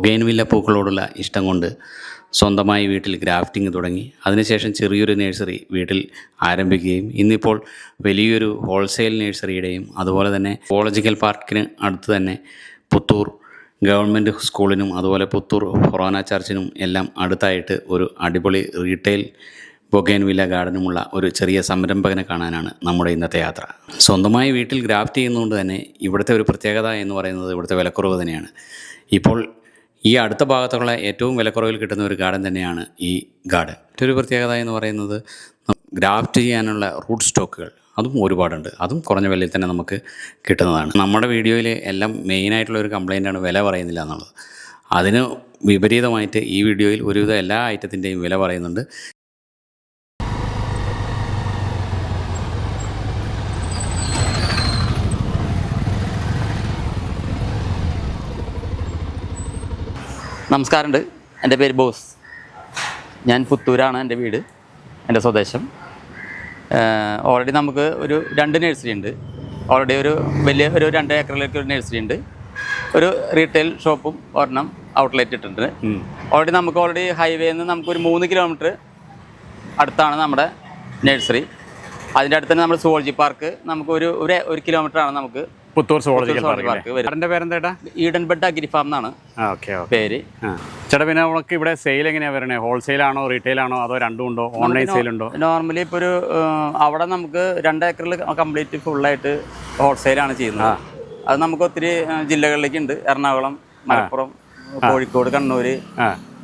ബൊഗെയിൻവില്ല പൂക്കളോടുള്ള ഇഷ്ടം കൊണ്ട് സ്വന്തമായി വീട്ടിൽ ഗ്രാഫ്റ്റിംഗ് തുടങ്ങി. അതിനുശേഷം ചെറിയൊരു നഴ്സറി വീട്ടിൽ ആരംഭിക്കുകയും ഇന്നിപ്പോൾ വലിയൊരു ഹോൾസെയിൽ നഴ്സറിയുടെയും അതുപോലെ തന്നെ കോളജിക്കൽ പാർക്കിന് അടുത്ത് തന്നെ പുത്തൂർ ഗവൺമെന്റ് സ്കൂളിനും അതുപോലെ പുത്തൂർ ഫൊറോന ചർച്ചിനും എല്ലാം അടുത്തായിട്ട് ഒരു അടിപൊളി റീറ്റെയിൽ ബൊഗൈൻവില്ല ഗാർഡനുമുള്ള ഒരു ചെറിയ സംരംഭകനെ കാണാനാണ് നമ്മുടെ ഇന്നത്തെ യാത്ര. സ്വന്തമായി വീട്ടിൽ ഗ്രാഫ്റ്റ് ചെയ്യുന്നതുകൊണ്ട് തന്നെ ഇവിടുത്തെ ഒരു പ്രത്യേകത എന്ന് പറയുന്നത് ഇവിടുത്തെ വിലക്കുറവ് തന്നെയാണ്. ഇപ്പോൾ ഈ അടുത്ത ഭാഗത്തുള്ള ഏറ്റവും വിലക്കുറവിൽ കിട്ടുന്ന ഒരു ഗാർഡൻ തന്നെയാണ് ഈ ഗാർഡൻ. മറ്റൊരു പ്രത്യേകത എന്ന് പറയുന്നത് ഗ്രാഫ്റ്റ് ചെയ്യാനുള്ള റൂട്ട് സ്റ്റോക്കുകൾ. അതും ഒരുപാടുണ്ട്. അതും കുറഞ്ഞ വിലയിൽ തന്നെ നമുക്ക് കിട്ടുന്നതാണ്. നമ്മുടെ വീഡിയോയിൽ എല്ലാം മെയിനായിട്ടുള്ള ഒരു കംപ്ലൈന്റാണ് വില പറയുന്നില്ല എന്നുള്ളത്. അതിന് വിപരീതമായിട്ട് ഈ വീഡിയോയിൽ ഒരുവിധം എല്ലാ ഐറ്റത്തിന്റെയും വില പറയുന്നുണ്ട്. നമസ്കാരമുണ്ട്. എന്റെ പേര് ബോസ്. ഞാൻ പുത്തൂരാണ് എന്റെ വീട് എന്റെ സ്വദേശം. ഓൾറെഡി നമുക്ക് ഒരു രണ്ട് നഴ്സറി ഉണ്ട്. ഓൾറെഡി ഒരു വലിയ ഒരു രണ്ട് ഏക്കറിലേക്ക് ഒരു നഴ്സറി ഉണ്ട്. ഒരു റീറ്റെയിൽ ഷോപ്പും ഒരെണ്ണം ഔട്ട്ലെറ്റ് ഇട്ടിട്ടുണ്ട്. ഓൾറെഡി നമുക്ക് ഓൾറെഡി ഹൈവേയിൽ നിന്ന് നമുക്ക് ഒരു മൂന്ന് കിലോമീറ്റർ അടുത്താണ് നമ്മുടെ നഴ്സറി അതിന്റെ അടുത്ത് തന്നെ നമ്മുടെ സുവോളജി പാർക്ക് നമുക്ക് ഒരു ഒരു ഒരു കിലോമീറ്റർ ആണ് നമുക്ക് പുത്തൂർ സുവോളജിക്കൽ സുവോളജി പാർക്ക് പേരെന്താ ഈഡൻ ബെഡ് അഗ്രി ഫാം എന്നാണ് ഓക്കെ പേര്. ചേട്ടാ പിന്നെ നമുക്ക് ഇവിടെ സെയിൽ എങ്ങനെയാ വരണേ? ഹോൾസെയിൽ ആണോ റീറ്റെയിൽ ആണോ അതോ രണ്ടും ഉണ്ടോ? ഓൺലൈൻ സെയിൽ ഉണ്ടോ? നോർമലി ഇപ്പോൾ ഒരു അവിടെ നമുക്ക് രണ്ട് ഏക്കറിൽ കംപ്ലീറ്റ് ഫുള്ളായിട്ട് ഹോൾസെയിലാണ് ചെയ്യുന്നത്. അത് നമുക്ക് ഒത്തിരി ജില്ലകളിലേക്ക് ഉണ്ട് എറണാകുളം മലപ്പുറം കോഴിക്കോട് കണ്ണൂർ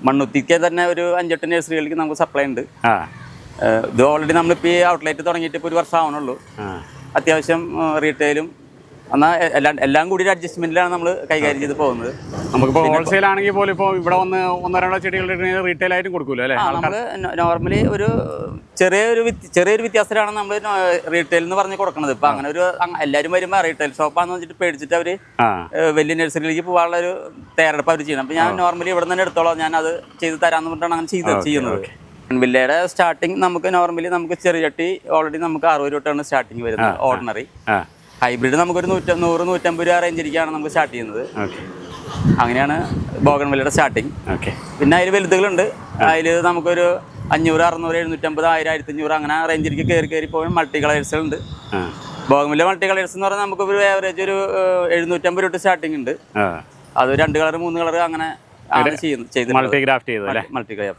മണ്ണുത്തിക്ക് തന്നെ ഒരു അഞ്ചെട്ട് നഴ്സറികളിലേക്ക് നമുക്ക് സപ്ലൈ ഉണ്ട്. ഇത് ഓൾറെഡി നമ്മളിപ്പോൾ ഈ ഔട്ട്ലെറ്റ് തുടങ്ങിയിട്ട് ഇപ്പോൾ ഒരു വർഷം ആവണുള്ളൂ. അത്യാവശ്യം റീറ്റെയിലും എന്നാൽ എല്ലാം എല്ലാം കൂടി ഒരു അഡ്ജസ്റ്റ്മെന്റിലാണ് നമ്മൾ കൈകാര്യം ചെയ്ത് പോകുന്നത്. നമുക്കിപ്പോൾ ഹോൾസെയിൽ ആണെങ്കിൽ പോലും ഇപ്പോൾ ഇവിടെ വന്ന് ഒന്നോ രണ്ടോ ചെടികൾ റീറ്റെയിൽ ആയിട്ടും കൊടുക്കൂല അല്ലേ? നമ്മൾ നോർമലി ഒരു ചെറിയൊരു ചെറിയൊരു വ്യത്യാസത്തിലാണ് നമ്മൾ റീറ്റെയിൽ എന്ന് പറഞ്ഞ് കൊടുക്കുന്നത് ഇപ്പൊ അങ്ങനെ ഒരു എല്ലാവരും വരുമ്പോൾ റീറ്റെയിൽ ഷോപ്പാന്ന് വെച്ചിട്ട് പേടിച്ചിട്ട് അവർ വലിയ നഴ്സറിയിലേക്ക് പോകാനുള്ള ഒരു തയ്യാറെടുപ്പ് അവർ ചെയ്യണം. അപ്പൊ ഞാൻ നോർമലി ഇവിടെ തന്നെ എടുത്തോളാം. ഞാൻ അത് ചെയ്ത് തരാന്ന് പറഞ്ഞിട്ടാണ് അങ്ങനെ ചെയ്ത് ചെയ്യുന്നത്. വില്ലയുടെ സ്റ്റാർട്ടിങ് നമുക്ക് നോർമലി നമുക്ക് ചെറിയ ചട്ടി ഓൾറെഡി നമുക്ക് അറുപത് തൊട്ടാണ് സ്റ്റാർട്ടിങ് വരുന്നത് ഓർഡിനറി ഹൈബ്രിഡ് നമുക്കൊരു നൂറ്റ നൂറ് നൂറ്റമ്പത് രൂപ റേഞ്ചിലേക്കാണ് നമുക്ക് സ്റ്റാർട്ട് ചെയ്യുന്നത്. അങ്ങനെയാണ് ബോഗൺ വില്ലയുടെ സ്റ്റാർട്ടിങ് ഓക്കെ പിന്നെ അതിൽ വലുതുകളുണ്ട്. അതിൽ നമുക്കൊരു അഞ്ഞൂറ് അറുന്നൂറ് എഴുന്നൂറ്റമ്പത് ആയിരം ആയിരത്തി അഞ്ഞൂറ് അങ്ങനെ റേഞ്ചിലേക്ക് കയറി കയറി പോകുമ്പോൾ മൾട്ടി കളേഴ്സുകളുണ്ട് ഉണ്ട് ബോഗമിലെ മൾട്ടി കളേഴ്സ് എന്ന് പറഞ്ഞാൽ നമുക്ക് ഒരു ആവറേജ് ഒരു എഴുന്നൂറ്റമ്പത് രൂപ സ്റ്റാർട്ടിംഗ് ഉണ്ട്. അത് രണ്ട് കളർ മൂന്ന് കളർ അങ്ങനെ ആണ് ചെയ്യുന്നത് മൾട്ടി ഗ്രാഫ്റ്റ് ചെയ്തത് മൾട്ടി കളർ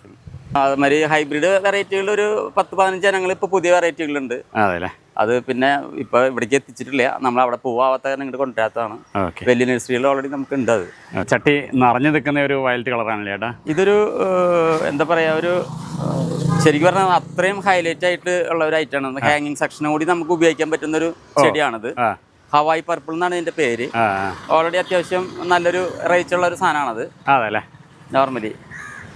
അതുമാതിരി ഹൈബ്രിഡ് വെറൈറ്റികളിൽ ഒരു പത്ത് പതിനഞ്ച് ജനങ്ങൾ ഇപ്പോൾ പുതിയ വെറൈറ്റികളുണ്ട് അതെ അല്ലേ? അത് പിന്നെ ഇപ്പൊ ഇവിടേക്ക് എത്തിച്ചിട്ടില്ല. നമ്മൾ അവിടെ പോവാത്ത കാരണം ഇങ്ങോട്ട് കൊണ്ടുവരാത്തതാണ്. വലിയ നഴ്സറികൾ ഓൾറെഡി നമുക്ക് ഉണ്ട് അത്. ചട്ടി നിറഞ്ഞു നിൽക്കുന്ന ഒരു വയലറ്റ് കളറാണല്ലേ ചേട്ടാ ഇതൊരു എന്താ പറയാ ഒരു ശരിക്കും പറഞ്ഞാൽ അത്രയും ഹൈലൈറ്റ് ആയിട്ട് ഉള്ള ഒരു ഐറ്റം ആണ്. ഹാങ്ങിങ് സെക്ഷനും കൂടി നമുക്ക് ഉപയോഗിക്കാൻ പറ്റുന്ന ഒരു ചെടിയാണിത്. ഹവായ് പർപ്പിൾ എന്നാണ് ഇതിന്റെ പേര്. ഓൾറെഡി അത്യാവശ്യം നല്ലൊരു റേറ്റ് ഉള്ള ഒരു സാധനമാണത്. അതല്ലേ normally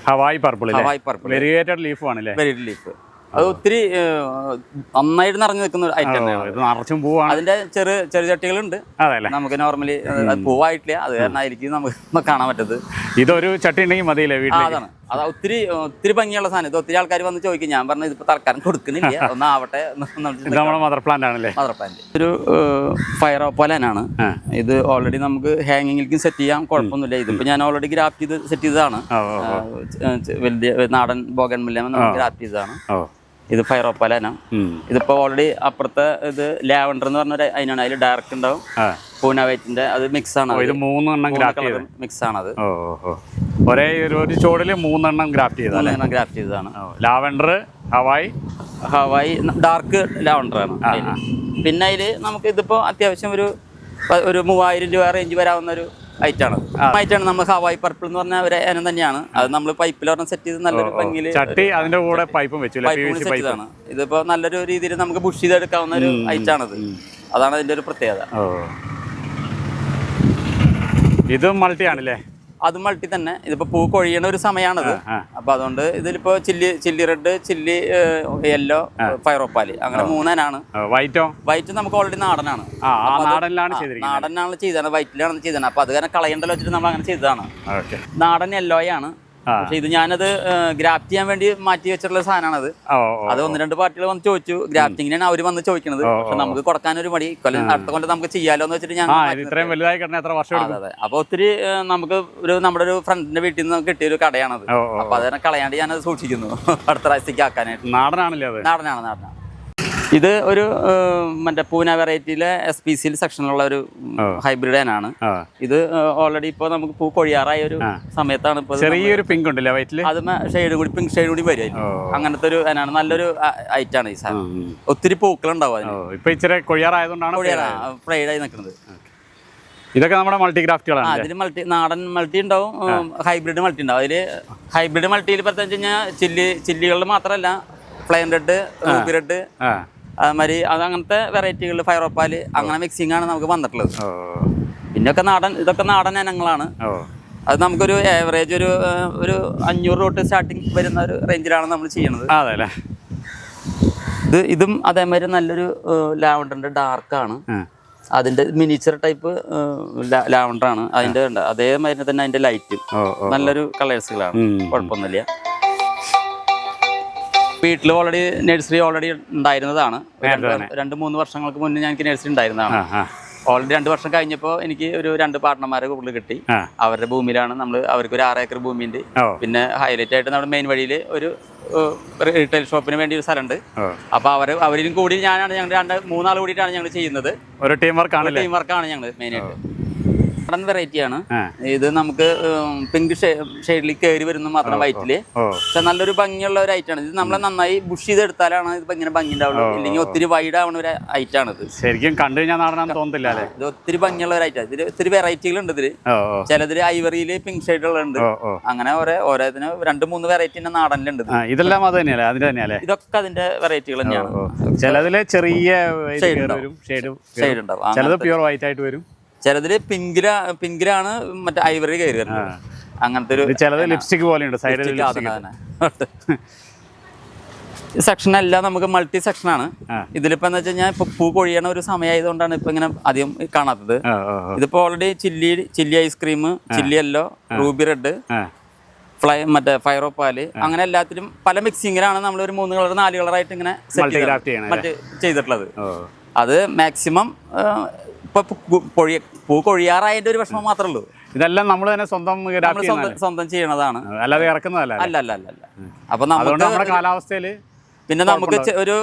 Hawaii purple Hawaii purple variegated leaf ആണല്ലേ? വെരി ലീഫ് അത് ഒത്തിരി നന്നായിട്ട് നിറഞ്ഞു നിൽക്കുന്ന ഐറ്റം നിറച്ചും പൂവാണ്. അതിന്റെ ചെറു ചെറു ചട്ടികളുണ്ട്. അതെ നമുക്ക് നോർമലി പൂവായിട്ടില്ല. അത് കാരണം ആയിരിക്കും നമുക്ക് കാണാൻ പറ്റത്. ഇതൊരു ചട്ടി ഉണ്ടെങ്കിൽ മതിയില്ലേ വീട്ടിൽ അതാണ്. അത് ഒത്തിരി ഒത്തിരി ഭംഗിയുള്ള സാധനം. ഇത് ഒത്തിരി ആൾക്കാർ വന്ന് ചോദിക്കും. ഞാൻ പറഞ്ഞത് ഇതിപ്പോൾ തൽക്കാലം കൊടുക്കുന്നില്ല. ഒന്നാവട്ടെ നമ്മുടെ മദർ പ്ലാന്റ് ആണല്ലേ? മദർ പ്ലാന്റ് ഒരു ഫയർ ഓപ്പോലാനാണ് ഇത് ഓൾറെഡി നമുക്ക് ഹാങ്ങിങ്ങിലേക്കും സെറ്റ് ചെയ്യാം. കുഴപ്പമൊന്നുമില്ല. ഇതിപ്പോ ഞാൻ ഓൾറെഡി ഗ്രാഫ്റ്റ് ചെയ്ത് സെറ്റ് ചെയ്തതാണ്. വലിയ നാടൻ ബോഗൻ മുല്ല ഗ്രാഫ്റ്റ് ചെയ്തതാണ്. ഇത് ഫയർ ഓപ്പോലാന ഉം. ഇതിപ്പോ ഓൾറെഡി അപ്പുറത്തെ ഇത് ലാവണ്ടർ എന്ന് പറഞ്ഞ അതിനാണ് അതിൽ ഡയറക്റ്റ് ഉണ്ടാവും. പൂനാവൈറ്റിന്റെ പൂന വൈറ്റിന്റെ അത് മിക്സ് ആണ്. ഇത് ചെയ്ത്. മിക്സ് ആണ് ഓ. ഒരേ ഒരു ചോടിൽ മൂന്നെണ്ണം ഗ്രാഫ്റ്റ് ചെയ്ത മൂന്നെണ്ണം ഗ്രാഫ്റ്റ് ചെയ്തതാണ്. Lavender Hawaii? Hawaii dark lavender ആണ് പിന്നെ അതിൽ നമുക്ക് ഇതിപ്പോൾ അത്യാവശ്യം ഒരു ഒരു മൂവായിരം രൂപ റേഞ്ച് വരാവുന്ന ഒരു ഐറ്റാണ് ഐറ്റാണ് നമ്മൾ ഹവായ് പർപ്പിൾ എന്ന് പറഞ്ഞ ഒരു ഇനം തന്നെയാണ്. അത് നമ്മൾ പൈപ്പിൽ ഒരെണ്ണം സെറ്റ് ചെയ്ത് നല്ലൊരു ഭംഗിയിൽ ചട്ടി അതിന്റെ കൂടെ പൈപ്പും വെച്ചു ആണ് പൈപ്പ് സെറ്റ് ചെയ്താണ് ഇതിപ്പോ നല്ലൊരു രീതിയിൽ നമുക്ക് ബുഷ് ചെയ്തെടുക്കാവുന്ന ഒരു ഐറ്റാണത് അതാണ് അതിന്റെ ഒരു പ്രത്യേകത. ഇതും മൾട്ടി ആണല്ലേ? അത് മൾട്ടി തന്നെ. ഇതിപ്പോ പൂ കൊഴിയണ ഒരു സമയമാണത്. അപ്പൊ അതുകൊണ്ട് ഇതിലിപ്പോ chilli chilli red chilli yellow fire opal. അങ്ങനെ മൂന്നനാണ്. വൈറ്റോ? വൈറ്റ് നമുക്ക് ഓൾറെഡി നാടനാണ്. നാടനാണ് ചെയ്തത്. വൈറ്റിലാണ് ചെയ്തത്. അപ്പൊ അത് കാരണം കളയണ്ടല്ലോ വെച്ചിട്ട് നമ്മൾ അങ്ങനെ ചെയ്തതാണ് നാടൻ യെല്ലോയാണ്. പക്ഷെ ഇത് ഞാനത് ഗ്രാഫ്റ്റ് ചെയ്യാൻ വേണ്ടി മാറ്റി വെച്ചിട്ടുള്ള സാധനമാണത്. അത് ഒന്ന് രണ്ട് പാർട്ടികൾ വന്ന് ചോദിച്ചു. ഗ്രാഫ്റ്റിങ്ങിനാണ് അവർ വന്ന് ചോദിക്കുന്നത് പക്ഷെ നമുക്ക് കൊടുക്കാൻ ഒരു മടി. കൊല്ലം അടുത്ത കൊല്ലം നമുക്ക് ചെയ്യാലോ എന്ന് വെച്ചിട്ട് ഞാൻ അതെ അപ്പൊ ഒത്തിരി നമുക്ക് ഒരു നമ്മുടെ ഒരു ഫ്രണ്ടിന്റെ വീട്ടിൽ നിന്ന് കിട്ടിയ ഒരു കടയാണത്. അപ്പൊ അതിനെ കളയാണ്ട് ഞാനത് സൂക്ഷിക്കുന്നു. അടുത്ത പ്രാവശ്യത്തേക്ക് ആക്കാനായിട്ട്. നാടനാണല്ലേ നാടനാണ് നാടനാണ്. ഇത് ഒരു മറ്റേ പൂന വെറൈറ്റിയിലെ എസ് പി സിയിൽ സെക്ഷനിലുള്ള ഒരു ഹൈബ്രിഡ് ആണ് ഇത് ഓൾറെഡി ഇപ്പൊ നമുക്ക് പൂ കൊഴിയാറായ ഒരു സമയത്താണ് ഇപ്പൊ ചെറിയൊരു പിങ്ക് ഉണ്ടല്ലേ വയറ്റിൽ അത് ഷെയ്ഡ് കൂടി പിങ്ക് ഷെയ്ഡ് കൂടി വരും. അങ്ങനത്തെ ഒരു അതിനാണ് നല്ലൊരു ഐറ്റാണ് ഈ സാധനം ഒത്തിരി പൂക്കളുണ്ടാവും അതിന്. ഓ ഇപ്പൊ ഇച്ചിരി കൊഴിയാറായതുകൊണ്ടാണ് ഫ്രൈഡ് ആയി നിൽക്കുന്നത്. ഇതൊക്കെ നമ്മുടെ മൾട്ടി ക്രാഫ്റ്റുകളാണ് ഗ്രാഫ്റ്റുകളാണ് അതിൽ മൾട്ടി നാടൻ മൾട്ടി ഉണ്ടാവും ഹൈബ്രിഡ് മൾട്ടി ഉണ്ടാവും. അതിൽ ഹൈബ്രിഡ് മൾട്ടിയിൽ പറഞ്ഞു കഴിഞ്ഞാൽ ചില്ലി ചില്ലികളിൽ മാത്രമല്ല പ്ലെയിൻ റെഡ് റൂബി റെഡ് അതുമാതിരി അത് അങ്ങനത്തെ വെറൈറ്റികളിൽ ഫയറോപ്പാൽ അങ്ങനെ മിക്സിംഗ് ആണ് നമുക്ക് വന്നിട്ടുള്ളത്. പിന്നൊക്കെ നാടൻ ഇതൊക്കെ നാടൻ ഇനങ്ങളാണ്. അത് നമുക്കൊരു ഏവറേജ് ഒരു ഒരു അഞ്ഞൂറ് തൊട്ട് സ്റ്റാർട്ടിങ് വരുന്ന ഒരു റേഞ്ചിലാണ് നമ്മൾ ചെയ്യണത്. അതെ ഇത് ഇതും അതേമാതിരി നല്ലൊരു ലാവണ്ടറിന്റെ ഡാർക്കാണ്. അതിന്റെ മിനിച്ചർ ടൈപ്പ് ലാവണ്ടറാണ് അതിന്റെ. അതേമാതിരി തന്നെ അതിന്റെ ലൈറ്റ് നല്ലൊരു കളേഴ്സുകളാണ്. കുഴപ്പമൊന്നുമില്ല. വീട്ടിൽ ഓൾറെഡി നഴ്സറി ഓൾറെഡി ഉണ്ടായിരുന്നതാണ്. രണ്ട് മൂന്ന് വർഷങ്ങൾക്ക് മുന്നേ ഞങ്ങൾക്ക് നഴ്സറി ഉണ്ടായിരുന്നതാണ്. ഓൾറെഡി രണ്ട് വർഷം കഴിഞ്ഞപ്പോൾ എനിക്ക് ഒരു രണ്ട് പാർട്ട്ണർമാരെ കൂടുതൽ കിട്ടി. അവരുടെ ഭൂമിയിലാണ് നമ്മൾ അവർക്ക് ഒരു ആറ് ഏക്കർ ഭൂമിയുണ്ട്. ഉണ്ട് പിന്നെ ഹൈലൈറ്റ് ആയിട്ട് നമ്മുടെ മെയിൻ വഴിയിൽ ഒരു റീറ്റെയിൽ ഷോപ്പിന് വേണ്ടി ഒരു സ്ഥലമുണ്ട്. ഓ. അപ്പോൾ അവർ അവരിലും കൂടി ഞാനാണ് ഞങ്ങൾ രണ്ട് മൂന്നാൾ കൂടിയിട്ടാണ് ഞങ്ങൾ ചെയ്യുന്നത്. ഒരു ടീം വർക്കാണ് ടീം വർക്കാണ് ഞങ്ങൾ മെയിനായിട്ട് നാടൻ വെറൈറ്റി ആണ്. ഇത് നമുക്ക് പിങ്ക് ഷെയ്ഡിൽ കയറി വരുന്ന മാത്രം വൈറ്റിൽ പക്ഷെ നല്ലൊരു ഭംഗിയുള്ള ഒരു ഐറ്റാണ് ഇത് നമ്മൾ നന്നായി ബുഷ് ചെയ്തെടുത്താലാണ് ഇത് ഇങ്ങനെ ഭംഗി ഉണ്ടാവുള്ളൂ ഇല്ലെങ്കിൽ ഒത്തിരി വൈഡ് ആവുന്ന ഒരു ഐറ്റാണ് ഇത്. ശരിക്കും കണ്ടു കഴിഞ്ഞാൽ നാടനാന്ന് തോന്നത്തില്ല അല്ലേ? ഇത് ഒത്തിരി ഭംഗിയുള്ള ഒരു ഐറ്റാണ് ഇതിൽ ഒത്തിരി വെറൈറ്റികൾ ഉണ്ട് ഇതിൽ. ചിലതിൽ ഐവറിയിൽ പിങ്ക് ഷെയ്ഡുകളുണ്ട് അങ്ങനെ ഓരോ ഓരോതിന് രണ്ട് മൂന്ന് വെറൈറ്റിന്റെ നാടനിലുണ്ട് ഇതെല്ലാം അത് തന്നെയല്ലേ? അതിന്റെ തന്നെയല്ലേ? ഇതൊക്കെ അതിന്റെ വെറൈറ്റികൾ തന്നെയാണ്. ചിലതിൽ ചെറിയ ഷെയ്ഡ് ഉണ്ടാവും. ചിലത് പ്യുവർ പ്യൂർ വൈറ്റ് ആയിട്ട് വരും. ചിലതിൽ പിങ്കില പിങ്കിലാണ് മറ്റേ ഐവറി കയറി വരുന്നത് അങ്ങനത്തെ ഒരു ചിലത് ലിപ്സ്റ്റിക് പോലെയുണ്ട് സൈഡിൽ സെക്ഷൻ എല്ലാം നമുക്ക് മൾട്ടി സെക്ഷൻ ആണ്. ഇതിലിപ്പോ എന്ന് വെച്ചാൽ ഇപ്പൊ പൂ കൊഴിയണ ഒരു സമയമായതുകൊണ്ടാണ് ഇപ്പൊ ഇങ്ങനെ അധികം കാണാത്തത്. ഇതിപ്പോ already chilli chilli ice cream chilli yellow ruby red fly മറ്റേ ഫയറോ പാൽ അങ്ങനെ എല്ലാത്തിലും പല മിക്സിങ്ങിലാണ് നമ്മൾ ഒരു മൂന്ന് കളർ നാല് കളറായിട്ട് ഇങ്ങനെ സെറ്റ് ചെയ്തിട്ടുള്ളത്. അത് മാക്സിമം ഇപ്പൊ പൂ കൊഴിയ പൂ കൊഴിയാറായതിന്റെ ഒരു വിഷമം മാത്രമേ ഉള്ളൂ. ഇതെല്ലാം നമ്മൾ തന്നെ സ്വന്തം സ്വന്തം ചെയ്യണതാണ്. അല്ലാതെ ഇറക്കുന്നതല്ല അല്ല? അല്ല അല്ല അപ്പൊ നമ്മുടെ കാലാവസ്ഥയിൽ പിന്നെ നമുക്ക് ഒരു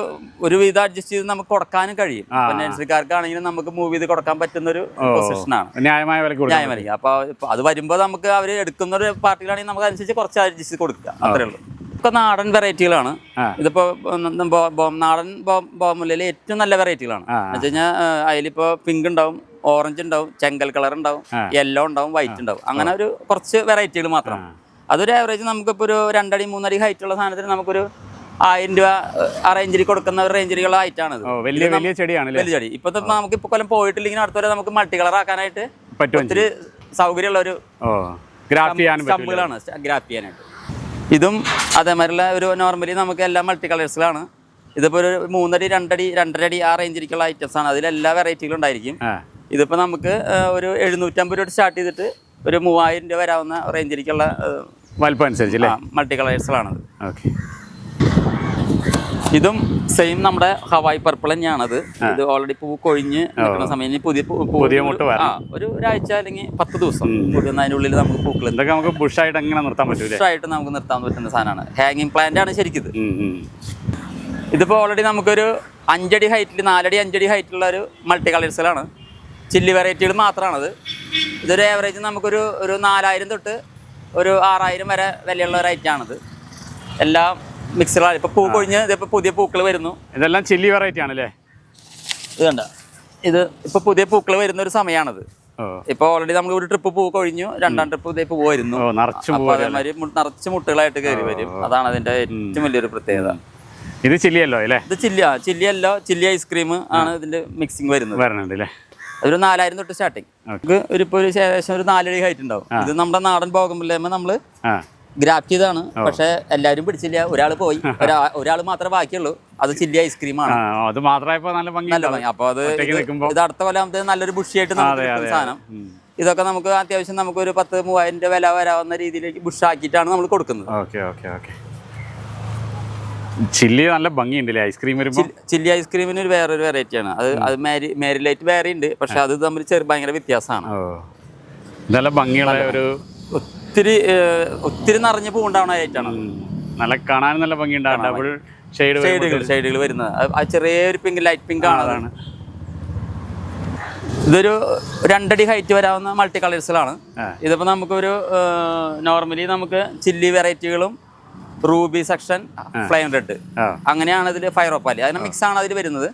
ഒരു വിധം അഡ്ജസ്റ്റ് ചെയ്ത് നമുക്ക് കൊടുക്കാനും കഴിയും. നഴ്സറിക്കാർക്കാണെങ്കിലും നമുക്ക് മൂവ് ചെയ്ത് കൊടുക്കാൻ പറ്റുന്ന ഒരു പൊസിഷനാണ് ന്യായമായ വിലക്ക് അപ്പൊ അത് വരുമ്പോൾ നമുക്ക് അവർ എടുക്കുന്ന ഒരു പാർട്ടികളാണെങ്കിൽ നമുക്ക് അനുസരിച്ച് കുറച്ച് അഡ്ജസ്റ്റ് ചെയ്ത് കൊടുക്കുക. അത്രേ ഉള്ളൂ. ഇപ്പൊ നാടൻ വെറൈറ്റികളാണ്. ഇതിപ്പോ നാടൻ ബോമുലയിലെ ഏറ്റവും നല്ല വെറൈറ്റികളാണ്. എന്ന് വെച്ചാൽ അതിലിപ്പോ പിങ്ക് ഉണ്ടാവും ഓറഞ്ച് ഉണ്ടാവും ചെങ്കൽ കളർ ഉണ്ടാവും. യെല്ലോ ഉണ്ടാവും വൈറ്റ് ഉണ്ടാവും. അങ്ങനെ ഒരു കുറച്ച് വെറൈറ്റികൾ മാത്രം. അതൊരു ആവറേജ് നമുക്കിപ്പോൾ ഒരു രണ്ടടി മൂന്നടി ഹൈറ്റ് ഉള്ള സാധനത്തിന് നമുക്കൊരു ആയിരം രൂപ ആ റേഞ്ചിൽ കൊടുക്കുന്ന ഒരു റേഞ്ചിലുള്ള ഓ വലിയ വലിയ ചെടിയാണല്ലേ വലിയ ചെടി. ഇപ്പൊ നമുക്ക് ഇപ്പൊ കൊല്ലം പോയിട്ടില്ലെങ്കിൽ അടുത്ത വരെ നമുക്ക് മൾട്ടി കളർ ആക്കാനായിട്ട് ഒത്തിരി സൗകര്യമുള്ള ഒരു ഓ ചെയ്യാൻ ഗ്രാഫ് ചെയ്യാനായിട്ട് ഇതും അതേമാതിരിയുള്ള ഒരു നോർമലി നമുക്ക് എല്ലാം മൾട്ടി കളേഴ്സിലാണ് ഇതിപ്പോ ഒരു മൂന്നടി രണ്ടടി രണ്ടര അടി ആ റേഞ്ചിലേക്കുള്ള ഐറ്റംസ് ആണ്. അതിലെല്ലാ വെറൈറ്റികളും ഉണ്ടായിരിക്കും. ഇതിപ്പോ ഇതിപ്പോൾ നമുക്ക് ഒരു എഴുന്നൂറ്റമ്പത് രൂപ സ്റ്റാർട്ട് ചെയ്തിട്ട് ഒരു മൂവായിരം രൂപ വരാവുന്ന റേഞ്ചിലേക്കുള്ള വലിപ്പം അനുസരിച്ച് മൾട്ടി കളേഴ്സിലാണത് ഓക്കെ ഇതും സെയിം നമ്മുടെ ഹവായ് പർപ്പിൾ തന്നെയാണത്. ഇത് ഓൾറെഡി പൂ കൊഴിഞ്ഞ് നിൽക്കുന്ന സമയം ഇനി പുതിയ പുതിയ മുട്ട് വരണം. ഒരു ഒരാഴ്ച അല്ലെങ്കിൽ പത്ത് ദിവസം പുതിയ അതിന്റെ ഉള്ളിൽ നമുക്ക് പൂക്കൾ ഇതൊക്കെ നമുക്ക് ബുഷായിട്ട് എങ്ങനെ നിർത്താൻ പറ്റും ബുഷായിട്ട് നമുക്ക് നിർത്താൻ പറ്റുന്ന സാധനമാണ്. ഹാങ്ങിങ് പ്ലാന്റ് ആണ് ശരിക്കും. ഇതിപ്പോൾ ഓൾറെഡി നമുക്കൊരു അഞ്ചടി ഹൈറ്റിൽ നാലടി അഞ്ചടി ഹൈറ്റുള്ള ഒരു മൾട്ടി കളേഴ്സിലാണ് ചില്ലി വെറൈറ്റികൾ മാത്രമാണത് ഇതൊരു ഏവറേജ് നമുക്കൊരു ഒരു നാലായിരം തൊട്ട് ഒരു ആറായിരം വരെ വിലയുള്ള ഒരു ഐറ്റാണിത് എല്ലാം മിക്സഡാണ് ഇപ്പോൾ പൂ കൊഴിഞ്ഞ് ഇതിപ്പോൾ പുതിയ പൂക്കൾ വരുന്നു. ഇതെല്ലാം ചില്ലി വെറൈറ്റി ആണല്ലേ? ഇത് കണ്ട. ഇത് ഇപ്പോൾ പുതിയ പൂക്കൾ വരുന്ന ഒരു സമയമാണത് ഇപ്പൊ ഇപ്പോൾ ഓൾറെഡി നമ്മൾ ഒരു ട്രിപ്പ് പൂ കൊഴിഞ്ഞു രണ്ടാം ട്രിപ്പ് ഇതേ പൂ വരുന്നു. അപ്പോൾ അതേമാതിരി നിറച്ച് മുട്ടുകളായിട്ട് കയറി വരും. അതാണ് അതിന്റെ ഏറ്റവും വലിയൊരു പ്രത്യേകത. ഇത് ചില്ലിയല്ലോ അല്ലേ? ഇത് ചില്ലിയാ. ചില്ലിയല്ലോ ചില്ലി ഐസ്ക്രീം ആണ് ഇതിന്റെ മിക്സിംഗ് വരുന്നത്. വരണുണ്ട് അല്ലേ? അതൊരു നാലായിരം തൊട്ട് സ്റ്റാർട്ടിങ് നമുക്ക് ഒരു ഇപ്പോൾ ഒരു ഏകദേശം ഒരു നാലടി ഹൈറ്റ് ഉണ്ടാവും. ഇത് നമ്മുടെ നാടൻ പോകുമ്പോൾ നമ്മൾ ആ ഗ്രാഫ്റ്റ് ചെയ്താണ് പക്ഷെ എല്ലാവരും പിടിച്ചില്ല. ഒരാൾ പോയി. ഒരാൾ മാത്രമേ ബാക്കിയുള്ളൂ. അത് ചില്ലി ഐസ്ക്രീമാണ് അത് മാത്രമായപ്പോ നല്ല ഭംഗി. അപ്പൊ അത് ഇത് അടുത്ത കൊല്ലം നല്ലൊരു ബുഷിയായിട്ട് നമുക്ക് സാധനം. ഇതൊക്കെ നമുക്ക് അത്യാവശ്യം നമുക്ക് ഒരു പത്ത് മൂവായിരം രൂപ വില വരാവുന്ന രീതിയിലേക്ക് ബുഷാക്കിയിട്ടാണ് നമ്മൾ കൊടുക്കുന്നത്. Okay okay okay. ചില്ലി നല്ല ഭംഗിയുണ്ടല്ലേ ഐസ്ക്രീം വരുമ്പോൾ ചില്ലി- ഐസ്ക്രീമിന് ഒരു വേറൊരു വെറൈറ്റി ആണ്. അത് അത് മാരി മാരിലൈറ്റ് വേറെ ഉണ്ട് പക്ഷെ അത് തമ്മിൽ ചെറിയ ഭയങ്കര വ്യത്യാസമാണ്. നല്ല ഭംഗിയുള്ള ഒരു ഒത്തിരി ഒത്തിരി നിറഞ്ഞു പൂണ്ടാവുന്ന ഐറ്റാണ് നല്ല കാണാൻ നല്ല ഭംഗിയുണ്ടാവും. ഡബിൾ ഷെയ്ഡ് ഷെയ്ഡുകൾ ഷെയ്ഡുകൾ വരുന്നത്. ആ ചെറിയൊരു പിങ്ക് ലൈറ്റ് പിങ്ക് ആണതാണ് ഇതൊരു രണ്ടടി ഹൈറ്റ് വരാവുന്ന മൾട്ടി കളേഴ്സിലാണ്. ഇതിപ്പോൾ നമുക്കൊരു നോർമലി നമുക്ക് ചില്ലി വെറൈറ്റികളും റൂബി സെക്ഷൻ ഫ്ലൈം റെഡ് അങ്ങനെയാണ് ഇതിൽ ഫയറോപ്പാലി അതിന് മിക്സ് ആണ് അതിൽ വരുന്നത്.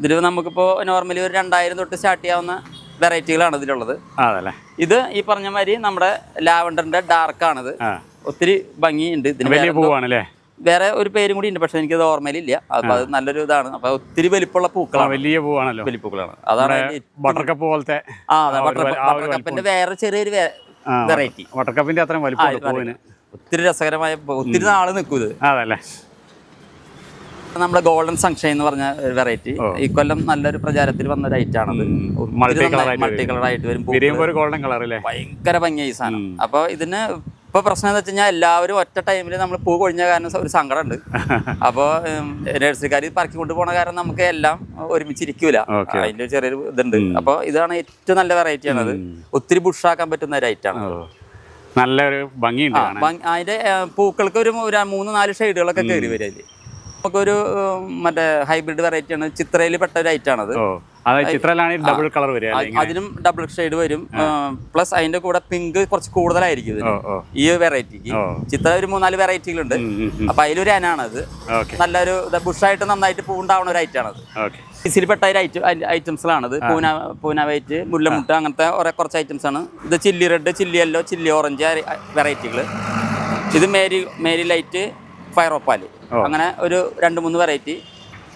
ഇതിൽ നമുക്കിപ്പോൾ നോർമലി ഒരു രണ്ടായിരം തൊട്ട് സ്റ്റാർട്ട് ചെയ്യാവുന്ന വെറൈറ്റികളാണ് ഇതിലുള്ളത്. അതല്ലേ. ഇത് ഈ പറഞ്ഞ മാതിരി നമ്മുടെ ലാവണ്ടറിന്റെ ഡാർക്ക് ആണിത്. ഒത്തിരി ഭംഗിയുണ്ട്. ഇതിന് വലിയ വേറെ പൂവാണല്ലേ? വേറെ ഒരു പേരും കൂടി ഉണ്ട്. പക്ഷെ എനിക്കത് ഓർമ്മയിലില്ല. അപ്പൊ അത് നല്ലൊരു ഇതാണ്. അപ്പൊ ഒത്തിരി വലിപ്പമുള്ള പൂക്കളാണ്. വലിയ പൂവാണല്ലോ. വലിപ്പൂക്കളാണ് അതാണ് ബട്ടർകപ്പ് പോലത്തെ ആ വേറെ ചെറിയൊരു വെറൈറ്റി ബട്ടർകപ്പിന്റെ അത്രയും വലിപ്പം ഒത്തിരി രസകരമായ ഒത്തിരി നാൾ നിൽക്കും ഇത്. ആ, അതല്ലേ നമ്മുടെ ഗോൾഡൻ സൺഷൈൻ എന്ന് പറഞ്ഞ വെറൈറ്റി ഈ കൊല്ലം നല്ലൊരു പ്രചാരത്തിൽ വന്ന ഒരു ഐറ്റം ആണത് മൾട്ടി കളർ ആയിട്ട് വരും. ഗോൾഡൻ കളർ അല്ലേ? ഭയങ്കര ഭംഗിയായി സാധനം. അപ്പൊ ഇതിന് ഇപ്പൊ പ്രശ്നം എന്ന് വെച്ച് കഴിഞ്ഞാൽ എല്ലാവരും ഒറ്റ ടൈമിൽ നമ്മൾ പൂ കൊഴിഞ്ഞ കാരണം ഒരു സങ്കടമുണ്ട്. അപ്പോൾ നഴ്സറിക്കാർ പറക്കി കൊണ്ടുപോണ കാരണം നമുക്ക് എല്ലാം ഒരുമിച്ചിരിക്കൂല ഇരിക്കൂല. അതിന്റെ ചെറിയൊരു ഇതുണ്ട്. അപ്പൊ ഇതാണ് ഏറ്റവും നല്ല വെറൈറ്റി ആണത്. ഒത്തിരി ബുഷാക്കാൻ പറ്റുന്ന ഒരു ഐറ്റം ആണ്. നല്ലൊരു ഭംഗിയുണ്ട് അതിന്റെ പൂക്കൾക്ക് ഒരു ഒരു മൂന്ന് നാല് ഷെയ്ഡുകളൊക്കെ കയറി വരും അതിൽ ഒരു മറ്റേ ഹൈബ്രിഡ് വെറൈറ്റി ആണ്. ചിത്രയിൽ പെട്ട ഒരു ഐറ്റം ആണത്. ഓ അത് ഡബിൾ കളർ വരും അതിനും ഡബിൾ ഷെയ്ഡ് വരും. പ്ലസ് അതിന്റെ കൂടെ പിങ്ക് കുറച്ച് കൂടുതലായിരിക്കും ഇതിന്. ഈ വെറൈറ്റിക്ക്. ചിത്ര ഒരു മൂന്നാൽ വെറൈറ്റികളുണ്ട്. അപ്പൊ അതിലൊരു അനാണത്. നല്ലൊരു ബുഷായിട്ട് നന്നായിട്ട് പൂണ്ടാവുന്ന ഒരു ഐറ്റാണത് ആണത്. ഇതിൽപ്പെട്ട ഒരു ഐറ്റം ഐറ്റംസിലാണത് പൂന പൂന വൈറ്റ് മുല്ലമുട്ട അങ്ങനത്തെ കുറെ കുറച്ച് ഐറ്റംസ് ആണ്. ഇത് chilli red chilli yellow chilli orange വെറൈറ്റികൾ ഇത് മേരി മേരി ലൈറ്റ് ഫയറോപ്പാൽ അങ്ങനെ ഒരു രണ്ട് മൂന്ന് വെറൈറ്റി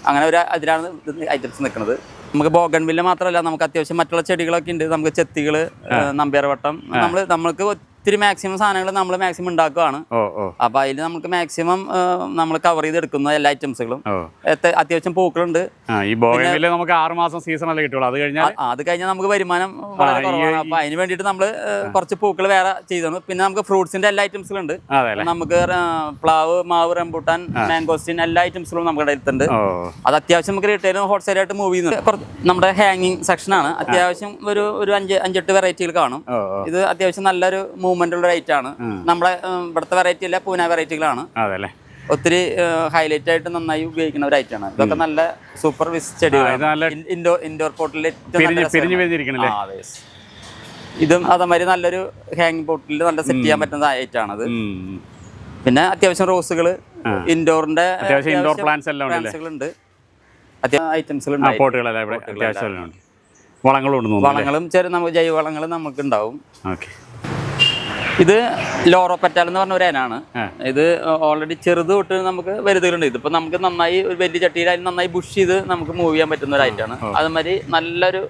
അങ്ങനെ ഒരു അതിലാണ് ഐറ്റംസ് നിൽക്കുന്നത്. നമുക്ക് ബോഗൺവില്ല മാത്രമല്ല നമുക്ക് അത്യാവശ്യം മറ്റുള്ള ചെടികളൊക്കെ ഉണ്ട്. നമുക്ക് ചെത്തികൾ നമ്പ്യാർവട്ടം നമ്മൾ നമ്മൾക്ക് ഒത്തിരി മാക്സിമം സാധനങ്ങൾ നമ്മൾ മാക്സിമം ഉണ്ടാക്കുകയാണ് അപ്പോൾ അതിൽ നമുക്ക് മാക്സിമം നമ്മൾ കവർ ചെയ്തെടുക്കുന്ന എല്ലാ ഐറ്റംസുകളും അത്യാവശ്യം പൂക്കളുണ്ട്. ഈ നമുക്ക് ആറ് മാസം സീസൺ അല്ലേ കിട്ടുള്ളൂ. അത് കഴിഞ്ഞാൽ അത് കഴിഞ്ഞാൽ നമുക്ക് വരുമാനം വളരെ കുറവാണ്. അപ്പൊ അതിന് വേണ്ടിയിട്ട് നമ്മൾ കുറച്ച് പൂക്കൾ വേറെ ചെയ്തോ പിന്നെ നമുക്ക് ഫ്രൂട്ട്സിന്റെ എല്ലാ ഐറ്റംസുകളും ഉണ്ട് നമുക്ക് പ്ലാവ് മാവ് റംബൂട്ടാൻ മാംഗോസ്റ്റിൻ എല്ലാ ഐറ്റംസുകളും നമ്മുടെ അടുത്തുണ്ട് അത് അത്യാവശ്യം നമുക്ക് റീറ്റെയിലും ഹോൾസെയിൽ ആയിട്ട് മൂവ് ചെയ്യുന്നുണ്ട്. നമ്മുടെ ഹാങ്ങിങ് സെക്ഷൻ ആണ്. അത്യാവശ്യം ഒരു ഒരു അഞ്ച് അഞ്ചെട്ട് വെറൈറ്റികൾ കാണും. ഇത് അത്യാവശ്യം നല്ലൊരു മൂവ്മെന്റ് ഉള്ള റേറ്റ് ആണ്. നമ്മളെ ഇവിടുത്തെ വെറൈറ്റി അല്ല പൂന വെറൈറ്റികളാണ് ഒത്തിരി ഹൈലൈറ്റ് ആയിട്ട് നന്നായി ഉപയോഗിക്കുന്ന ഒരു ഐറ്റം ആണ്. ഇതൊക്കെ നല്ല സൂപ്പർ വിസ് ചെടികളാണ്. ഇൻഡോർ ഇൻഡോർ പോട്ടിൽ. ഇതും അതേമാതിരി നല്ലൊരു ഹാങ് പോട്ടിൽ നല്ല സെറ്റ് ചെയ്യാൻ പറ്റുന്ന ഐറ്റം ഉം. പിന്നെ അത്യാവശ്യം റോസുകൾ ഇൻഡോറിന്റെ അത്യാവശ്യം പ്ലാന്റ്സ് എല്ലാം ഉണ്ട്. ഐറ്റംസുകൾ വളങ്ങളും വളങ്ങളും ചെറിയ നമുക്ക് ജൈവ വളങ്ങൾ നമുക്ക് ഉണ്ടാവും ഓക്കെ. ഇത് ലോറോ പെറ്റാൽ എന്ന് പറഞ്ഞ ഒരു ഇനാണ് ആ. ഇത് ഓൾറെഡി ചെറുത് തൊട്ട് നമുക്ക് വലുതുകളുണ്ട്. ഇതിപ്പോ നമുക്ക് നന്നായി ഒരു വലിയ ചട്ടിയിൽ നന്നായി ബുഷ് ചെയ്ത് നമുക്ക് മൂവ് ചെയ്യാൻ പറ്റുന്ന ഒരു ഐറ്റാണ് അതുമാതിരി നല്ലൊരു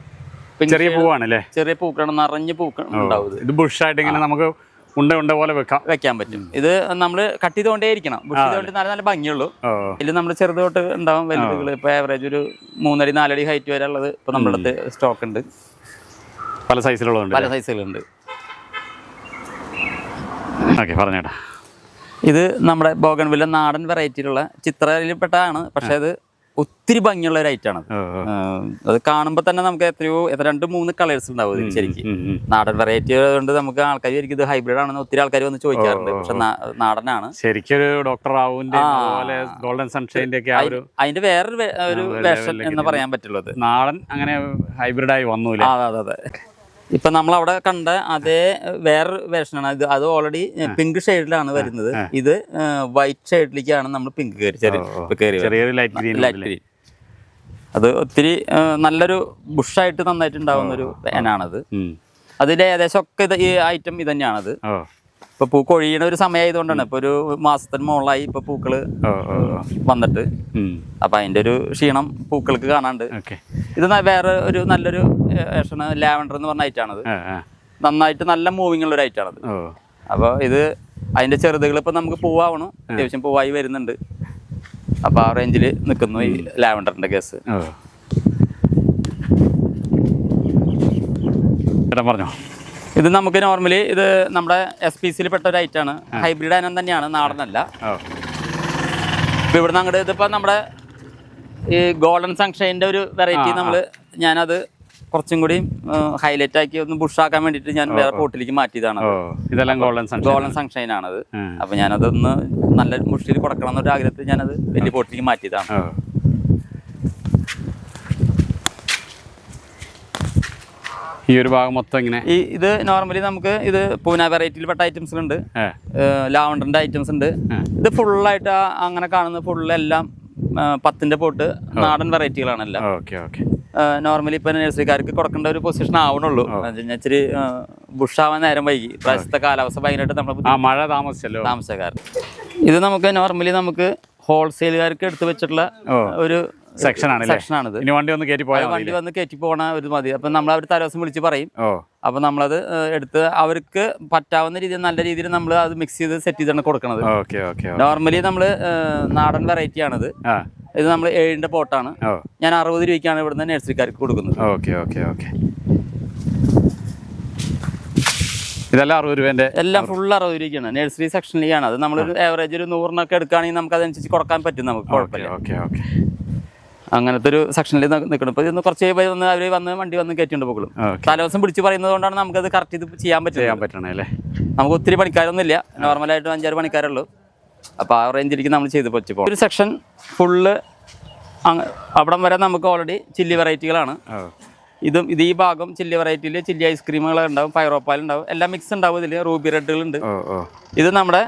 ചെറിയ പൂവാണല്ലേ? ചെറിയ പൂക്കളാണ് നിറഞ്ഞ പൂക്കൾ ഉണ്ടാവും ഇത്. ബുഷായിട്ട് ഇങ്ങനെ നമുക്ക് ഉണ്ട ഉണ്ട പോലെ വെക്കാം. വെക്കാൻ പറ്റും. ഇത് നമ്മൾ കട്ട് ചെയ്തുകൊണ്ടേ ഇരിക്കണം. ബുഷ് ചെയ്തുകൊണ്ട് നല്ല നല്ല ഭംഗിയുള്ളൂ. ഇതിൽ നമ്മൾ ചെറുത് തൊട്ട് ഉണ്ടാവും വലുതുകൾ ഇപ്പൊ ആവറേജ് ഒരു മൂന്നടി നാലടി ഹൈറ്റ് വരെ ഉള്ളത് ഇപ്പൊ നമ്മുടെ അടുത്ത് സ്റ്റോക്ക് ഉണ്ട്. പല സൈസിലുള്ളത് പല സൈസുകളുണ്ട് ഓക്കെ പറഞ്ഞേട്ടാ. ഇത് നമ്മുടെ ബോഗൺവില്ല നാടൻ വെറൈറ്റിയിലുള്ള ചിത്രയിൽപ്പെട്ടതാണ്. പക്ഷെ അത് ഒത്തിരി ഭംഗിയുള്ള ഒരു ഐറ്റാണ് അത് കാണുമ്പോൾ തന്നെ നമുക്ക് എത്രയോ എത്ര രണ്ട് മൂന്ന് കളേഴ്സ് ഉണ്ടാവും ശരിക്കും. നാടൻ വെറൈറ്റി ആയതുകൊണ്ട് നമുക്ക് ആൾക്കാർ ശരിക്കും ഇത് ഹൈബ്രിഡ് ആണെന്ന് ഒത്തിരി ആൾക്കാർ വന്ന് ചോദിക്കാറുണ്ട്. പക്ഷെ നാടനാണ്. ശരിക്കൊരു ഡോക്ടർ റാവുവിന്റെ ഗോൾഡൻ സൺഷൈന്റെ ഒക്കെ അതിന്റെ വേറൊരു ഒരു വേഷം എന്ന് പറയാൻ പറ്റുള്ളത് നാടൻ അങ്ങനെ ഹൈബ്രിഡായി വന്നു അതെ അതെ. ഇപ്പൊ നമ്മൾ അവിടെ കണ്ട അതേ വേറൊരു വേർഷനാണ് ഇത് അത് ഓൾറെഡി പിങ്ക് ഷെയ്ഡിലാണ് വരുന്നത്. ഇത് വൈറ്റ് ഷെയ്ഡിലേക്കാണ് നമ്മൾ പിങ്ക് കയറി. ചെറിയ ലൈറ്റ് ഗ്രീൻ അത് ഒത്തിരി നല്ലൊരു ബുഷായിട്ട് നന്നായിട്ട് ഉണ്ടാവുന്ന ഒരു പേനാണത് അതിൽ ഏകദേശം ഒക്കെ ഈ ഐറ്റം ഇത് തന്നെയാണത് ഇപ്പൊ പൂ കൊഴിയണ ഒരു സമയമായതുകൊണ്ടാണ് ഇപ്പൊ ഒരു മാസത്തിന് മുകളിലായി ഇപ്പൊ പൂക്കൾ വന്നിട്ട്. അപ്പൊ അതിന്റെ ഒരു ക്ഷീണം പൂക്കൾക്ക് കാണാണ്ട് ഇത് വേറെ ഒരു നല്ലൊരു ഏഷണ് ലാവൻഡർ എന്ന് പറഞ്ഞ ഐറ്റാണത് നന്നായിട്ട് നല്ല മൂവിങ് ഉള്ള ഒരു ഐറ്റാണത് അപ്പൊ ഇത് അതിന്റെ ചെറുതുകൾ ഇപ്പൊ നമുക്ക് പൂവാവണം. അത്യാവശ്യം പൂവായി വരുന്നുണ്ട്. അപ്പൊ ആ റേഞ്ചിൽ നിൽക്കുന്നു ഈ ലാവൻഡറിന്റെ കേസ്. പറഞ്ഞോ? ഇത് നമുക്ക് നോർമലി ഇത് നമ്മുടെ എസ് പി സിയിൽ പെട്ട ഒരു ഐറ്റാണ് ഹൈബ്രിഡ് അനം തന്നെയാണ് നാടനല്ല. ഇപ്പം ഇവിടുന്ന് അങ്ങോട്ട് ഇതിപ്പോൾ നമ്മുടെ ഈ ഗോൾഡൻ സൺഷൈന്റെ ഒരു വെറൈറ്റി നമ്മൾ ഞാനത് കുറച്ചും കൂടി ഹൈലൈറ്റ് ആക്കി ഒന്ന് ബുഷാക്കാൻ വേണ്ടിട്ട് ഞാൻ വേറെ പോട്ടിലേക്ക് മാറ്റിയതാണ്. ഇതെല്ലാം ഗോൾഡൻ ഗോൾഡൻ സൺഷൈൻ ആണത്. അപ്പൊ ഞാനതൊന്ന് നല്ല മുഷിയിൽ കൊടുക്കണം എന്നൊരു ആഗ്രഹത്തിൽ ഞാനത് വലിയ പോട്ടിലേക്ക് മാറ്റിയതാണ്. ഈ ഒരു ഭാഗം മൊത്തം ഇങ്ങനെ? ഈ ഇത് നോർമലി നമുക്ക് ഇത് പൂന വെറൈറ്റിയിൽ പെട്ട ഐറ്റംസ് ഉണ്ട് ലാവണ്ടറിന്റെ ഐറ്റംസ് ഉണ്ട്. ഇത് ഫുള്ളായിട്ട് അങ്ങനെ കാണുന്ന ഫുള്ള് എല്ലാം പത്തിന്റെ പോട്ട് നാടൻ വെറൈറ്റികളാണല്ലോ എല്ലാം. Okay okay. നോർമലി ഇപ്പൊ നഴ്സറിക്കാർക്ക് കൊടുക്കേണ്ട ഒരു പൊസിഷൻ ആവണുള്ളൂ. ഇച്ചിരി ബുഷാവാൻ നേരം വൈകി. പ്രാവശ്യത്തെ കാലാവസ്ഥ ഭയങ്കരമായിട്ട് നമ്മൾ മഴ താമസിച്ചല്ലോ. താമസക്കാർ ഇത് നമുക്ക് നോർമലി നമുക്ക് ഹോൾസെയിലുകാർക്ക് എടുത്തു വെച്ചിട്ടുള്ള ഒരു സെക്ഷൻ ആണ് സെക്ഷനാണിത്. ഇനി വണ്ടി ഒന്ന് കയറ്റി പോയാൽ വണ്ടി വന്ന് കയറ്റി പോകണ ഒരു മതി. അപ്പം നമ്മൾ അവർ തലേദിവസം വിളിച്ച് പറയും. അപ്പൊ നമ്മളത് എടുത്ത് അവർക്ക് പറ്റാവുന്ന രീതിയിൽ നല്ല രീതിയിൽ നമ്മൾ അത് മിക്സ് ചെയ്ത് സെറ്റ് ചെയ്താണ് കൊടുക്കണത്. നോർമലി നമ്മൾ നാടൻ വെറൈറ്റി ആണിത്. ഇത് നമ്മൾ ഏഴിന്റെ പോട്ടാണ്. ഞാൻ അറുപത് രൂപയ്ക്കാണ് ഇവിടുന്ന് നഴ്സറിക്കാർക്ക് കൊടുക്കുന്നത്. Okay okay okay. ഇതെല്ലാം അറുപത് രൂപേന്റെ എല്ലാം ഫുൾ അറുപത് രൂപയ്ക്കാണ്. നഴ്സറി സെക്ഷനിലേക്കാണ് അത് നമ്മളൊരു ആവറേജ് ഒരു നൂറിനൊക്കെ എടുക്കുകയാണെങ്കിൽ നമുക്ക് അതനുസരിച്ച് കൊടുക്കാൻ പറ്റും നമുക്ക് കുഴപ്പമില്ല. Okay okay. അങ്ങനത്തെ ഒരു സെക്ഷനിൽ നിൽക്കണം ഇപ്പൊ ഇന്ന് കുറച്ച് വന്ന് അവർ വന്ന് വണ്ടി വന്ന് കയറ്റിണ്ട് പോകും. തലവസം പിടിച്ച് പറയുന്നത് കൊണ്ടാണ് നമുക്കത് കറക്റ്റ് ഇത് ചെയ്യാൻ പറ്റുന്നത്. ചെയ്യാൻ പറ്റണേ അല്ലേ? നമുക്ക് ഒത്തിരി പണിക്കാരൊന്നും ഇല്ല നോർമലായിട്ട് അഞ്ചാറ് പണിക്കാരുള്ളൂ. അപ്പോൾ ആ റേഞ്ചിലേക്ക് നമ്മൾ ചെയ്ത് വെച്ച് പോകും ഒരു സെക്ഷൻ ഫുള്ള് അവിടം വരെ നമുക്ക് ഓൾറെഡി ചില്ലി വെറൈറ്റികളാണ് ഇതും ഇത് ഈ ഭാഗം ചില്ലി വെറൈറ്റിയിൽ ചില്ലി ഐസ്ക്രീമുകൾ ഉണ്ടാവും പൈറോപ്പാൽ ഉണ്ടാവും എല്ലാം മിക്സ് ഉണ്ടാവും ഇതിൽ റൂബി റെഡുകളുണ്ട് ഇത് നമ്മുടെ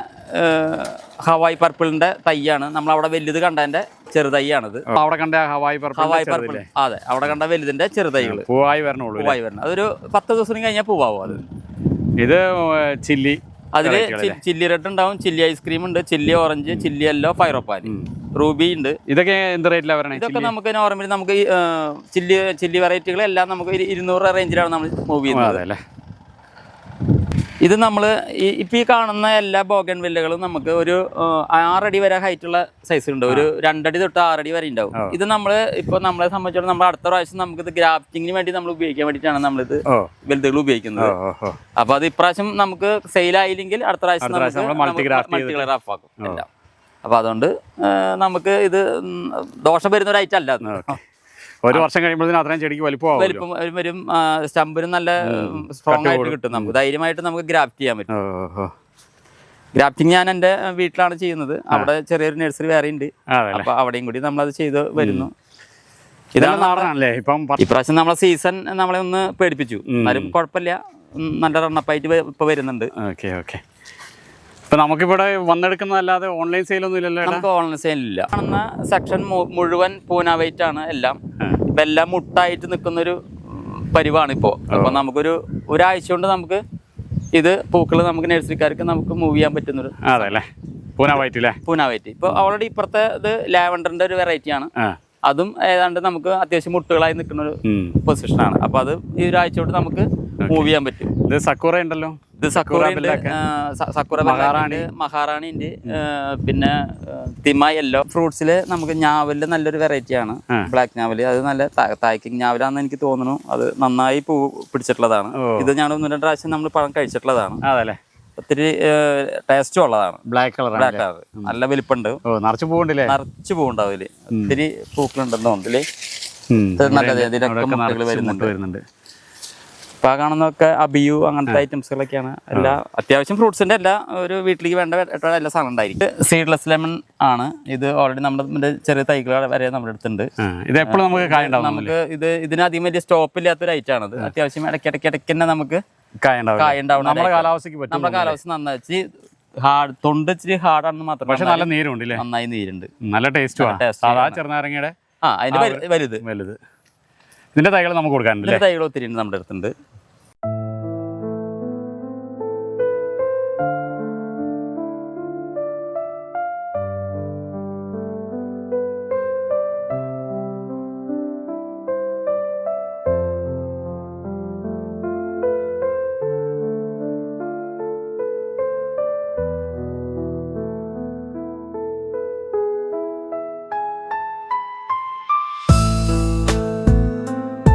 ഹവായ് പർപ്പിളിന്റെ തൈയാണ്. നമ്മൾ അവിടെ വലുത് കണ്ടതിന്റെ ചെറുതൈയാണിത്. അവിടെ കണ്ട ഹവായ് പർപ്പിൾ ഹവായ് പർപ്പിൾ അതെ അവിടെ കണ്ട വലുതിന്റെ ചെറുതൈകൾ പൂവായി വരണുള്ളൂ പൂവായി വരണം. അതൊരു പത്ത് ദിവസം കഴിഞ്ഞാൽ പൂവാവും അത്. ഇത് ചില്ലി അതിൽ ചില്ലി റെഡ് ഉണ്ടാവും ചില്ലി ഐസ്ക്രീം ഉണ്ട് chilli orange chilli yellow fire opal ruby ഉണ്ട്. ഇതൊക്കെ എന്ത് റേറ്റിലാണ് വരണേ? ഇതൊക്കെ നമുക്ക് നോർമലി നമുക്ക് ചില്ലി ചില്ലി വെറൈറ്റികളെല്ലാം നമുക്ക് ഇരുന്നൂറ് റേഞ്ചിലാണ് നമ്മൾ മൂവ് ചെയ്യുന്നത്. അതെ അല്ലേ? ഇത് നമ്മൾ ഈ ഇപ്പം ഈ കാണുന്ന എല്ലാ ബോഗൻ വില്ലകളും നമുക്ക് ഒരു ആറടി വരെ ഹൈറ്റ് ഉള്ള സൈസ് ഉണ്ട് ഒരു രണ്ടടി തൊട്ട് ആറടി വരെ ഉണ്ടാവും ഇത് നമ്മൾ ഇപ്പോൾ നമ്മളെ സംബന്ധിച്ചോളം നമ്മൾ അടുത്ത പ്രാവശ്യം ഇത് ഗ്രാഫ്റ്റിങ്ങിന് വേണ്ടി നമ്മൾ ഉപയോഗിക്കാൻ വേണ്ടിയിട്ടാണ് നമ്മളിത് വെൽതുകൾ വലുതുകൾ ഉപയോഗിക്കുന്നത്. അപ്പോൾ അത് ഇപ്രാവശ്യം നമുക്ക് സെയിൽ ആയില്ലെങ്കിൽ അടുത്ത പ്രാവശ്യം അപ്പൊ മൾട്ടി കളർ ഓഫ് ആക്കും. എല്ലാം. അപ്പോൾ അതുകൊണ്ട് നമുക്ക് ഇത് ദോഷം വരുന്ന ഒരു ഐറ്റം അല്ല ഒരു വർഷം കഴിയുമ്പോഴത്തേനും അത്രയും ചെടിക്ക് വലിപ്പം വലിപ്പം വരും- വരും. സ്റ്റമ്പിനും നല്ല സ്ട്രോങ് ആയിട്ട് കിട്ടും നമുക്ക്. ധൈര്യമായിട്ട് നമുക്ക് ഗ്രാഫ്റ്റ് ചെയ്യാൻ പറ്റും. ഗ്രാഫ്റ്റിംഗ് ഞാൻ എന്റെ വീട്ടിലാണ് ചെയ്യുന്നത്. അവിടെ ചെറിയൊരു നഴ്സറി വേറെ ഉണ്ട്. അപ്പൊ അവിടെയും കൂടി നമ്മളത് ചെയ്ത് വരുന്നു. ഇതാണ് നാടനാണല്ലേ? ഇപ്പം ഇപ്രാവശ്യം നമ്മളെ സീസൺ നമ്മളെ ഒന്ന് പേടിപ്പിച്ചു. എന്നാലും കുഴപ്പമില്ല. നല്ല റണ്ണപ്പായിട്ട് ഇപ്പൊ വരുന്നുണ്ട്. Okay okay. ഇപ്പൊ നമുക്കിവിടെ വന്നെടുക്കുന്നതല്ലാതെ ഓൺലൈൻ സെയിലൊന്നും ഇല്ലല്ലോ ഏട്ടാ? നമുക്ക് ഓൺലൈൻ സെയിലില്ല കാണുന്ന സെക്ഷൻ മുഴുവൻ പൂന വെയിറ്റ് ആണ് എല്ലാം. ഇപ്പൊ എല്ലാം മുട്ടായിട്ട് നിൽക്കുന്ന ഒരു പരിവാണ് ഇപ്പോ. അപ്പൊ നമുക്കൊരു ഒരാഴ്ച കൊണ്ട് നമുക്ക് ഇത് പൂക്കൾ നമുക്ക് നഴ്സറിക്കാർക്ക് നമുക്ക് മൂവ് ചെയ്യാൻ പറ്റുന്നൊരു അതെ അല്ലേ? പൂന വൈറ്റ് അല്ലേ പൂന വൈറ്റ് ഇപ്പൊ ഓൾറെഡി ഇപ്പുറത്തെ ഇത് ലാവൻഡറിന്റെ ഒരു വെറൈറ്റി ആണ്. അതും ഏതാണ്ട് നമുക്ക് അത്യാവശ്യം മുട്ടുകളായി നിൽക്കുന്ന ഒരു. പൊസിഷനാണ് അപ്പൊ അത് ഈ ഒരാഴ്ച കൊണ്ട് നമുക്ക് മൂവ് ചെയ്യാൻ പറ്റും. ഇത് സക്കൂറ ഉണ്ടല്ലോ? ഇത് സക്കുറ ഉണ്ട് ബെല്ലൊക്കെ. സക്കുറ മഹാറാണി. മഹാറാണി ഉണ്ട് പിന്നെ തിമയല്ലോ തിമ യെല്ലോ. ഫ്രൂട്ട്സിൽ നമുക്ക് ഞാവലിൽ നല്ലൊരു വെറൈറ്റി ആണ്. ബ്ലാക്ക് ഞാവൽ. അത് നല്ല തായ്ക്കിങ് ഞാവലാന്ന് എനിക്ക് തോന്നുന്നു. അത് നന്നായി പൂ പിടിച്ചിട്ടുള്ളതാണ്. ഇത് ഞാൻ ഒന്ന് രണ്ട് പ്രാവശ്യം നമ്മൾ പഴം കഴിച്ചിട്ടുള്ളതാണ്. അതല്ലേ? ഒത്തിരി ടേസ്റ്റും ഉള്ളതാണ്. ബ്ലാക്ക് കളർ ബ്ലാക്ക് കളർ നല്ല വലിപ്പുണ്ട്. നിറച്ച് പൂവുണ്ടല്ലേ? നിറച്ച് പൂവുണ്ടാവും ഇതിൽ ഒത്തിരി പൂക്കളുണ്ടെന്ന് തോന്നുന്നില്ലേ നല്ല ഇതിലൊക്കെ അവിടെയൊക്കെ വരുന്നുണ്ട്. വരുന്നുണ്ട്. ഇപ്പൊ കാണുന്നതൊക്കെ അബിയു അങ്ങനത്തെ ഐറ്റംസുകളൊക്കെയാണ്. എല്ലാ അത്യാവശ്യം ഫ്രൂട്ട്സിന്റെ എല്ലാ ഒരു വീട്ടിലേക്ക് വേണ്ട എല്ലാ സാധനം ഉണ്ടായിരിക്കും. സീഡ്ലെസ് ലെമൺ ആണ്. ഇത് ഓൾറെഡി നമ്മുടെ ചെറിയ തൈകൾ വരെ നമ്മുടെ അടുത്തുണ്ട്. ഇത് എപ്പോഴും നമുക്ക് നമുക്ക് ഇത് ഇതിന് അധികം വലിയ സ്റ്റോപ്പ് ഇല്ലാത്തൊരു ഐറ്റം ആണ് അത്യാവശ്യം ഇടയ്ക്ക് ഇടയ്ക്ക് ഇടയ്ക്ക് തന്നെ നമുക്ക് നമ്മുടെ പറ്റും നമ്മുടെ കാലാവസ്ഥ നന്നായി ഹാർഡ് തൊണ്ട് ഇച്ചിരി ഹാർഡാണെന്ന് മാത്രം പക്ഷെ നല്ല നീരുണ്ട് നന്നായി നീരുണ്ട്. നല്ല ടേസ്റ്റ് ചെറുനാരങ്ങയുടെ ആ അതിന്റെ വലുത്. വലുത്. ഇതിന്റെ തൈകൾ നമുക്ക് കൊടുക്കാനുണ്ട് തൈകൾ ഒത്തിരി നമ്മുടെ അടുത്തുണ്ട്.